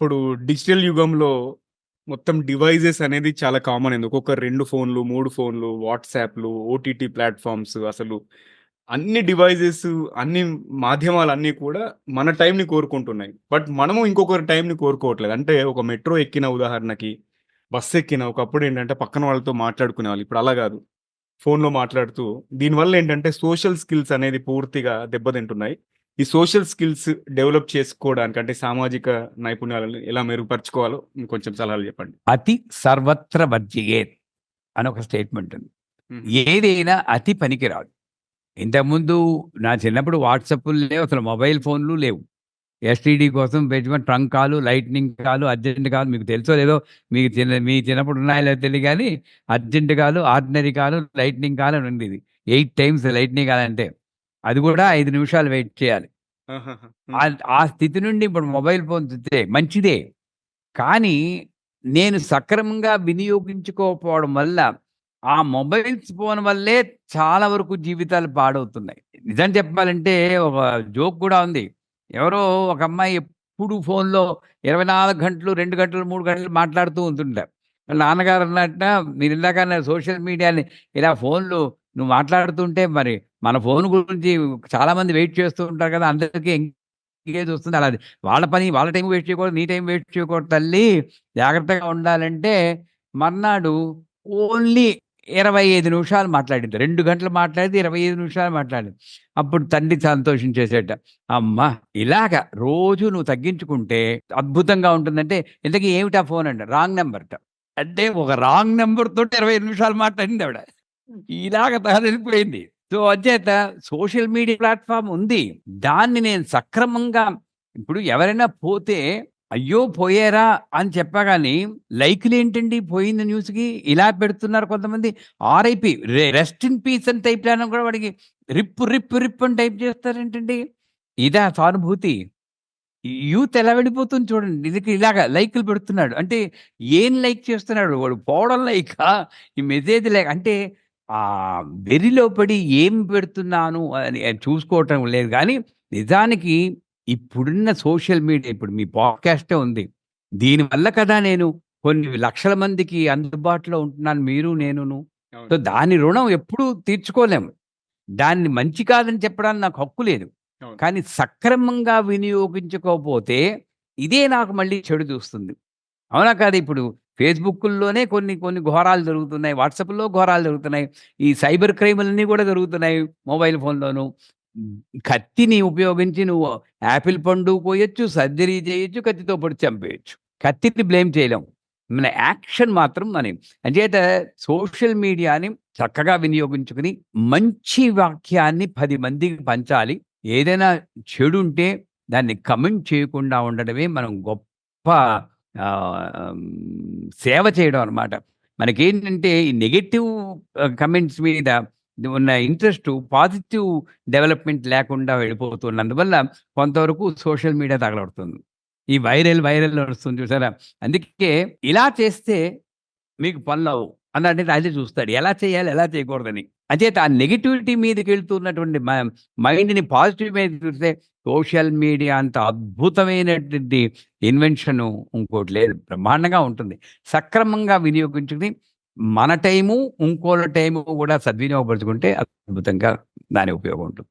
ఇప్పుడు డిజిటల్ యుగంలో మొత్తం డివైజెస్ అనేది చాలా కామన్ అయింది. ఒక్కొక్క రెండు ఫోన్‌లు, మూడు ఫోన్‌లు, వాట్సాప్‌లు, ఓటీటీ ప్లాట్ఫామ్స్ అసలు అన్ని డివైజెస్, అన్ని మాధ్యమాలు అన్నీ కూడా మన టైంని కోరుకుంటున్నాయి. బట్ మనము ఇంకొకరి టైంని కోరుకోవట్లేదు. అంటే ఒక మెట్రో ఎక్కిన ఉదాహరణకి, బస్సు ఎక్కిన ఒకప్పుడు ఏంటంటే పక్కన వాళ్ళతో మాట్లాడుకునే వాళ్ళు ఇప్పుడు అలా కాదు ఫోన్‌లో మాట్లాడుతూ దీనివల్ల ఏంటంటే సోషల్ స్కిల్స్ అనేది పూర్తిగా దెబ్బతింటున్నాయి. ఈ సోషల్ స్కిల్స్ డెవలప్ చేసుకోవడానికి అంటే సామాజిక నైపుణ్యాలను ఎలా మెరుగుపరుచుకోవాలో కొంచెం సలహాలు చెప్పండి. అతి సర్వత్ర వర్జియేత్ అని ఒక స్టేట్మెంట్ ఉంది. ఏదైనా అతి పనికిరాదు. ఇంతకుముందు నా చిన్నప్పుడు వాట్సాప్‌లు లేవు. అసలు మొబైల్ ఫోన్‌లు లేవు. ఎస్టీడీ కోసం పెట్టుకొని ట్రంక్ కాలు, లైట్నింగ్ కాలు, అర్జెంట్ కాలు మీకు తెలుసో లేదో మీకు చిన్న మీ చిన్నప్పుడు ఉన్నాయో లేదో తెలియదు గానీ అర్జెంట్ కాలు, ఆర్డినరీ కాలు, లైట్నింగ్ కాలు అని ఉండేది. 8 టైమ్స్ లైట్నింగ్ కాల్ అంటే. అది కూడా 5 నిమిషాలు వెయిట్ చేయాలి. ఆ స్థితి నుండి ఇప్పుడు మొబైల్ ఫోన్ చూస్తే మంచిదే. కానీ నేను సక్రమంగా వినియోగించుకోకపోవడం వల్ల ఆ మొబైల్స్ ఫోన్ వల్లే చాలా వరకు జీవితాలు పాడవుతున్నాయి. నిజం చెప్పాలంటే ఒక జోక్ కూడా ఉంది. ఎవరో ఒక అమ్మాయి ఎప్పుడు ఫోన్‌లో 24 గంటలు, 2 గంటలు, 3 గంటలు మాట్లాడుతూ ఉంటుంట. వాళ్ళ నాన్నగారు అన్నట్ట మీరు ఇందాక సోషల్ మీడియాని ఇలా ఫోన్‌లు నువ్వు మాట్లాడుతుంటే మరి మన ఫోన్ గురించి చాలామంది వెయిట్ చేస్తూ ఉంటారు కదా! అందరికీ ఎంగేజ్ వస్తుంది. అలా వాళ్ళ పని వాళ్ళ టైం వేస్ట్ చేయకూడదు. నీ టైం వేస్ట్ చేయకూడదు తల్లి. జాగ్రత్తగా ఉండాలంటే మర్నాడు ఓన్లీ 25 నిమిషాలు మాట్లాడింది. రెండు గంటలు మాట్లాడితే ఇరవై ఐదు నిమిషాలు మాట్లాడింది. అప్పుడు తండ్రి సంతోషించేసేట. అమ్మా! ఇలాగ రోజు నువ్వు తగ్గించుకుంటే అద్భుతంగా ఉంటుందంటే ఇంతకీ ఏమిటా ఫోన్ అంట. రాంగ్ నెంబర్ అంటే ఒక రాంగ్ నెంబర్ తోటి 25 నిమిషాలు మాట్లాడింది ఆవిడ. ఇలాగ తయారైపోయింది. సో అధ్యత సోషల్ మీడియా ప్లాట్‌ఫార్మ్ ఉంది. దాన్ని నేను సక్రమంగా ఇప్పుడు ఎవరైనా పోతే అయ్యో! పోయారా అని చెప్పా లైక్లు ఏంటండి పోయింది న్యూస్‌కి ఇలా పెడుతున్నారు కొంతమంది. ఆర్ఐపి రెస్ట్ ఇన్ పీస్ అని టైప్ చేయడం కూడా వాడికి రిప్ రిప్ రిప్ అని టైప్ చేస్తారేంటండి? ఇదా సానుభూతి? యూత్ ఎలా వెళ్ళిపోతుంది చూడండి. ఇది ఇలాగ లైక్లు పెడుతున్నాడు. అంటే ఏం లైక్ చేస్తున్నాడు? వాడు పోవడం లైక్ ఈ మెసేజ్ లైక్ అంటే ఆహ్, వెర్రిలో పడి ఏం పెడుతున్నాను అని చూసుకోవటం లేదు గానీ నిజానికి ఇప్పుడున్న సోషల్ మీడియా ఇప్పుడు మీ పాడ్‌కాస్టే ఉంది. దీనివల్ల కదా నేను కొన్ని లక్షల మందికి అందుబాటులో ఉంటున్నాను మీరు నేనును. సో. దాని రుణం ఎప్పుడూ తీర్చుకోలేము. దాన్ని మంచి కాదని చెప్పడానికి నాకు హక్కు లేదు. కానీ సక్రమంగా వినియోగించుకోకపోతే ఇదే నాకు మళ్ళీ చెడు చూస్తుంది. అవునా కాదు ఇప్పుడు ఫేస్బుక్లోనే కొన్ని కొన్ని ఘోరాలు జరుగుతున్నాయి. వాట్సాప్‌లో ఘోరాలు జరుగుతున్నాయి. ఈ సైబర్ క్రైములన్నీ కూడా జరుగుతున్నాయి మొబైల్ ఫోన్‌లోను. కత్తిని ఉపయోగించి నువ్వు యాపిల్ పండు పోయొచ్చు సర్జరీ చేయొచ్చు, కత్తితో పడి చంపేయచ్చు కత్తిని బ్లేమ్ చేయలేము మన యాక్షన్ మాత్రం మనం అంచేత సోషల్ మీడియాని చక్కగా వినియోగించుకొని మంచి వాక్యాన్ని పది మందికి పంచాలి. ఏదైనా చెడు ఉంటే దాన్ని కమెంట్ చేయకుండా ఉండడమే మనం గొప్ప సేవ చేయడం అన్నమాట. మనకేంటంటే ఈ నెగటివ్ కమెంట్స్ మీద ఉన్న ఇంట్రెస్ట్ పాజిటివ్ డెవలప్‌మెంట్ లేకుండా వెళ్ళిపోతున్నందువల్ల కొంతవరకు సోషల్ మీడియా తగలబడుతుంది ఈ వైరల్ వైరల్ నడుస్తుంది చూసారా? అందుకే ఇలా చేస్తే మీకు పనులు అవు అన్నది అదే చూస్తాడు. ఎలా చేయాలి? ఎలా చేయకూడదని. అంచేత ఆ నెగిటివిటీ మీదకి వెళ్తున్నటువంటి మైండ్‌ని పాజిటివ్ మీద చూస్తే సోషల్ మీడియా అంత అద్భుతమైనటువంటి ఇన్వెన్షను ఇంకోటి లేదు. బ్రహ్మాండంగా ఉంటుంది. సక్రమంగా వినియోగించుకుని మన టైము, ఇంకోళ్ళ టైము కూడా సద్వినియోగపరుచుకుంటే అద్భుతంగా దాని ఉపయోగం ఉంటుంది.